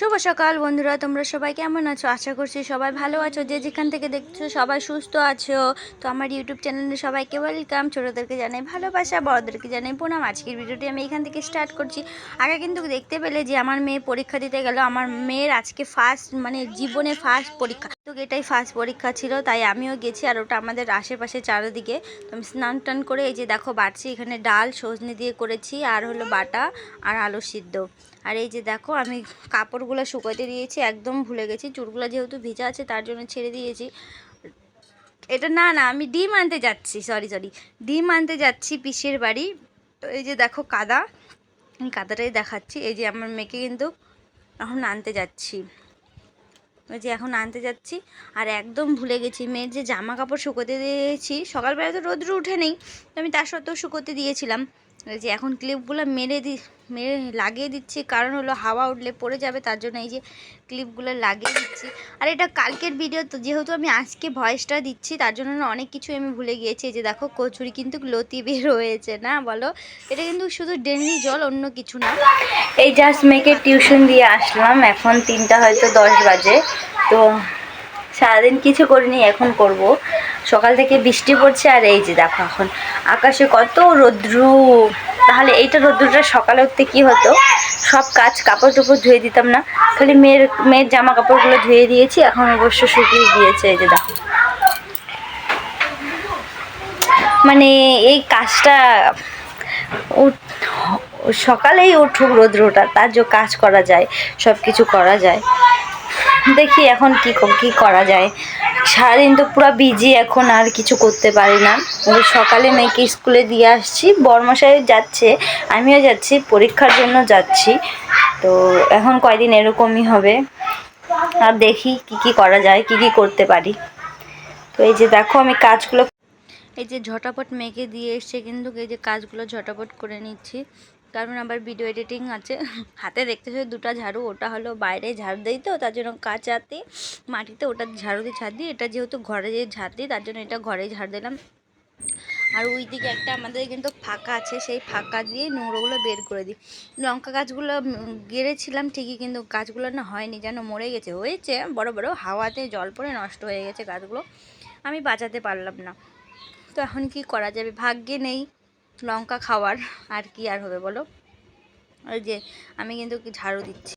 শুভ সকাল বন্ধুরা, তোমরা সবাই কেমন আছো? আশা করছি সবাই ভালো আছো। যে যেখান থেকে দেখছ সবাই সুস্থ আছো। তো আমার ইউটিউব চ্যানেলে সবাইকে ওয়েলকাম ছোটোদেরকে জানাই ভালোবাসা, বড়দেরকে জানাই প্রণাম। আজকের ভিডিওটি আমি এখান থেকে স্টার্ট করছি। আগে কিন্তু দেখতে পেলে যে আমার মেয়ে পরীক্ষা দিতে গেল। আমার মেয়ের আজকে ফার্স্ট মানে জীবনে ফার্স্ট পরীক্ষা। তো এটাই ফার্স্ট পরীক্ষা ছিল, তাই আমিও গেছি আর ওটা আমাদের আশেপাশে চারিদিকে। তো আমি স্নান টান করে এই যে দেখো বাড়ছি, এখানে ডাল, সজনে দিয়ে করেছি, আর হলো বাটা, আর আলু সিদ্ধ। আর এই যে দেখো আমি কাপড়গুলো শুকোতে দিয়েছি, একদম ভুলে গেছি, চুলগুলো যেহেতু ভিজা আছে তার জন্য ছেড়ে দিয়েছি। এটা না না, আমি ডিম আনতে যাচ্ছি সরি সরি ডিম আনতে যাচ্ছি পিসের বাড়ি। তো এই যে দেখো কাদা, আমি কাদাটাই দেখাচ্ছি, এই যে আমার মেয়েকে কিন্তু এখন আনতে যাচ্ছি। ওই যে এখন আনতে যাচ্ছি। আর একদম ভুলে গেছি, মেয়ের যে জামা কাপড় শুকোতে দিয়েছি সকালবেলা তো রোদ্র উঠে নেই, আমি তার সত্ত্বেও শুকোতে দিয়েছিলাম। ওই যে এখন ক্লিপগুলো মেরে দি, মেরে লাগিয়ে দিচ্ছি। কারণ হলো হাওয়া উঠলে পড়ে যাবে, তার জন্য এই যে ক্লিপগুলো লাগিয়ে দিচ্ছি। আর এটা কালকের ভিডিও তো যেহেতু আমি আজকে ভয়েসটা দিচ্ছি, তার জন্য অনেক কিছু আমি ভুলে গিয়েছি। এই যে দেখো, কচুরি কিন্তু লতি বের হয়েছে, না বলো? এটা কিন্তু শুধু ডেঙ্গি জল, অন্য কিছু না। এই জাস্ট মেয়েকে টিউশন দিয়ে আসলাম। এখন তিনটা হয়তো দশ বাজে। তো সারাদিন কিছু করিনি, এখন করব। সকাল থেকে বৃষ্টি পড়ছে আর এই যে দেখো এখন আকাশে কত রৌদ্রু। তাহলে এইটা রৌদ্রটা সকালে উঠতে কি হতো? সব কাজ কাপড় টুপড় ধুয়ে দিতাম না। খালি মেয়ের মেয়ের জামা কাপড়গুলো ধুয়ে দিয়েছি, এখন অবশ্য শুকিয়ে গিয়েছে, এই যে দেখো। মানে এই কাজটা সকালেই উঠুক রৌদ্রটা, তার যে কাজ করা যায় সব কিছু করা যায়। দেখি এখন কি ক- করা যায়। সারাদিন তো পুরো বিজি এখন, আর কিছু করতে পারি না। ওই সকালে মেয়েকে স্কুলে দিয়ে আসছি, বর্মশাই যাচ্ছে, আমিও যাচ্ছি, পরীক্ষার জন্য যাচ্ছি। তো এখন কয়দিন এরকমই হবে। আর দেখি কি কি করা যায়, কি কি করতে পারি। তো এই যে দেখো আমি কাজগুলো এই যে ঝটাপট মেয়েকে দিয়ে এসছে কিন্তু এই যে কাজগুলো ঝটাপট করে নিচ্ছি। কারণ আবার ভিডিও এডিটিং আছে। হাতে দেখতেছে দুটো ঝাড়ু, ওটা হলো বাইরে ঝাড়ু দিই তো, তার জন্য কাঁচাতে মাটিতে ওটা ঝাড়ু দিয়ে ঝাড় দিই এটা যেহেতু ঘরে যে ঝাড় দিই, তার জন্য এটা ঘরেই ঝাড় দিলাম। আর ওই দিকে একটা আমাদের কিন্তু ফাঁকা আছে, সেই ফাঁকা দিয়ে নোংরাগুলো বের করে দিই। লঙ্কা গাছগুলো গেড়েছিলাম ঠিকই, কিন্তু গাছগুলো না হয়নি, যেন মরে গেছে। হয়েছে, বড় বড়, হাওয়াতে জল পড়ে নষ্ট হয়ে গেছে গাছগুলো। আমি বাঁচাতে পারলাম না। তো এখন কি করা যাবে? ভাগ্যে নেই। লঙ্কা খাওয়ার আর কি আর হবে বলো? ওই যে আমি কিন্তু ঝাড়ু দিচ্ছি।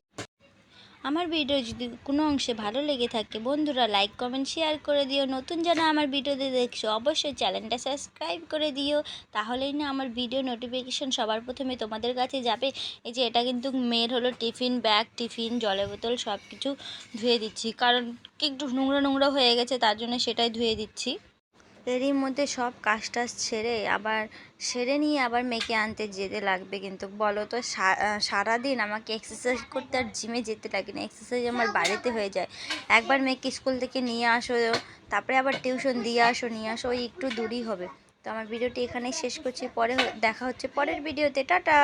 আমার ভিডিও যদি কোনো অংশে ভালো লেগে থাকে, বন্ধুরা লাইক, কমেন্ট, শেয়ার করে দিও। নতুন যারা আমার ভিডিওতে দেখছ, অবশ্যই চ্যানেলটা সাবস্ক্রাইব করে দিও। তাহলেই না আমার ভিডিও নোটিফিকেশন সবার প্রথমে তোমাদের কাছে যাবে। এই যে এটা কিন্তু মেয়ের হলো টিফিন ব্যাগ, টিফিন, জলের বোতল সব কিছু ধুয়ে দিচ্ছি। কারণ একটু নোংরা নোংরা হয়ে গেছে, তার জন্য সেটাই ধুয়ে দিচ্ছি। এরই মধ্যে সব কাজ টাজ ছেড়ে আবার, সেরে নিয়ে আবার মেয়েকে আনতে যেতে লাগবে কিন্তু। বলো তো সারাদিন আমাকে এক্সারসাইজ করতে আর জিমে যেতে লাগে না এক্সারসাইজ আমার বাড়িতে হয়ে যায়। একবার মেয়েকে স্কুল থেকে নিয়ে আসো, তারপরে আবার টিউশন দিয়ে আসো, নিয়ে আসো, ওই একটু দূরই হবে। তো আমার ভিডিওটি এখানেই শেষ করছি। পরে দেখা হচ্ছে পরের ভিডিওতে। টাটা!